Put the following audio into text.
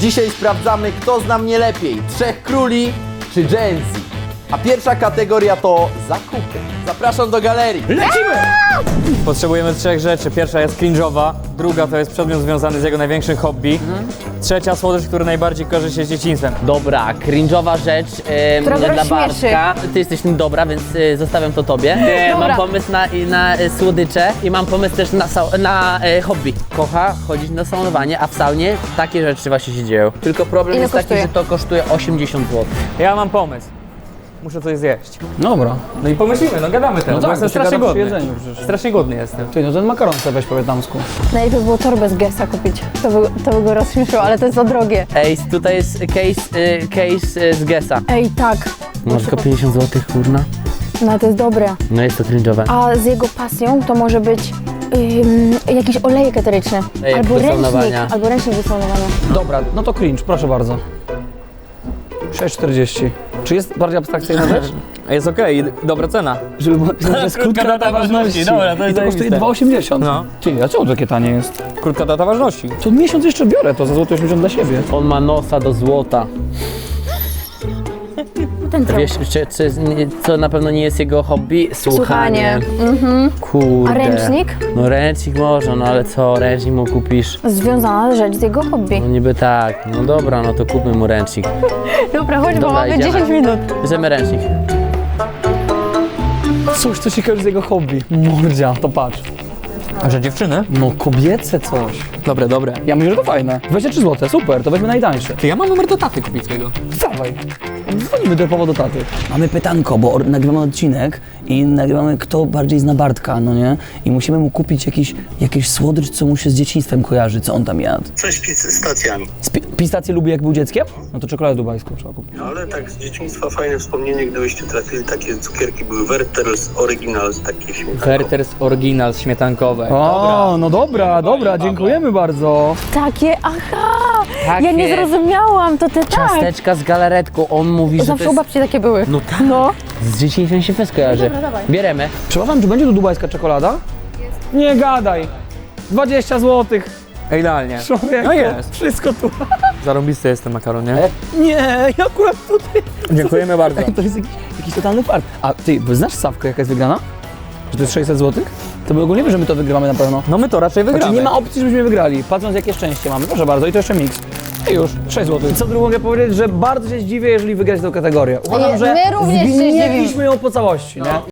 Dzisiaj sprawdzamy, kto zna mnie lepiej, Trzech Króli czy Gen. A pierwsza kategoria to zakupy. Zapraszam do galerii. Potrzebujemy trzech rzeczy. Pierwsza jest cringe'owa, druga to jest przedmiot związany z jego największym hobby, trzecia słodycz, który najbardziej kojarzy się z dzieciństwem. Dobra, cringe'owa rzecz Która go dla rozśmieszy. Bartka. Ty jesteś tym dobra, więc y, zostawiam to tobie. Dobra. mam pomysł na, i na y, słodycze i mam pomysł też na, sau- na e, hobby. Kocha chodzić na saunowanie, a w saunie takie rzeczy właśnie się dzieją. Tylko problem Ile jest kosztuje? taki, że to kosztuje 80 zł. Ja mam pomysł. Muszę coś zjeść. Dobra. No i pomyślimy, no gadamy teraz, bo tak, jestem to się strasznie gada przy głodny. jedzeniu przecież. Strasznie głodny jestem. Ty, no ten makaron sobie weź po wietnamsku. Najlepiej było torbę z Gessa kupić. To by, to by go rozśmieszyło, ale to jest za drogie. Ej, tutaj jest case, y, case y, z Gesa. Ej, tak. Może tylko 50 zł, kurna. No to jest dobre. No jest to cringe'owe. A z jego pasją to może być ym, jakiś olejek eteryczny. Ej, albo do ręcznik. saunowania. Albo ręcznik do saunowania. Dobra, no to cringe, proszę bardzo. 6,40. Czy jest bardziej abstrakcyjna rzecz? Jest okej, dobra cena. Żeby była napisane, że jest krótka data ważności. Dobra, to I jest to kosztuje zajebiste. 2,80. No. Ty, a czemu takie tanie jest? Krótka data ważności. To miesiąc jeszcze biorę to za złoto 80 dla siebie. On ma nosa do złota. Wiesz, czy, czy, co na pewno nie jest jego hobby? Słuchanie. Mhm. Kurde. A ręcznik? No ręcznik może, no ale co, ręcznik mu kupisz? Związana rzecz z jego hobby. No niby tak. No dobra, no to kupmy mu ręcznik. Dobra, chodź, bo Dobra, mamy idziemy. 10 minut. Bierzemy ręcznik. Coś, co się kojarzy z jego hobby. Mordzia, to patrz. A że dziewczyny? No kobiece coś. Dobre, dobre. Ja myślę, że to fajne. 23 zł, super, to weźmy najtańsze. Ty, ja mam numer do taty kupickiego. Dawaj. Dzwonimy do powodu taty. Mamy pytanko, bo nagrywamy odcinek i nagrywamy kto bardziej zna Bartka, no nie? I musimy mu kupić jakiś, jakiś słodycz, co mu się z dzieciństwem kojarzy, co on tam jadł. Coś z stacjami. Pistację lubi jak był dzieckiem? No to czekoladę dubajską trzeba kupić. Ale tak z dzieciństwa fajne wspomnienie, gdybyście trafili, takie cukierki były Werther's Originals, takie śmietankowe. Werther's Original śmietankowe. O, no dobra, dobra, dziękujemy bardzo. Takie, aha! Takie Ja nie zrozumiałam, to ty tak. Ciasteczka z galaretką. On mówi, że to Zawsze u jest... babci takie były. No tak. No. Z dzieciństwem się fest kojarzy. Bieremy. Przepraszam, czy będzie tu dubajska czekolada? Nie gadaj. 20 zł. Idealnie. Człowieku, No jest. wszystko tu. Zarąbisty jest ten makaron, nie? Nie, ja akurat tutaj. Dziękujemy bardzo. To jest jakiś, jakiś totalny fart. A ty, bo znasz Sawkę, jaka jest wygrana? Że to jest 600 zł? To my ogólnie że my to wygramy na pewno. No my to raczej wygramy. Znaczy nie ma opcji, żebyśmy wygrali, patrząc jakie szczęście mamy. Proszę bardzo, i to jeszcze miks. I już, 6 zł. Co drugą mogę powiedzieć, że bardzo się zdziwię, jeżeli wygrać tę kategorię. Uważam, My że również się ją po całości, nie?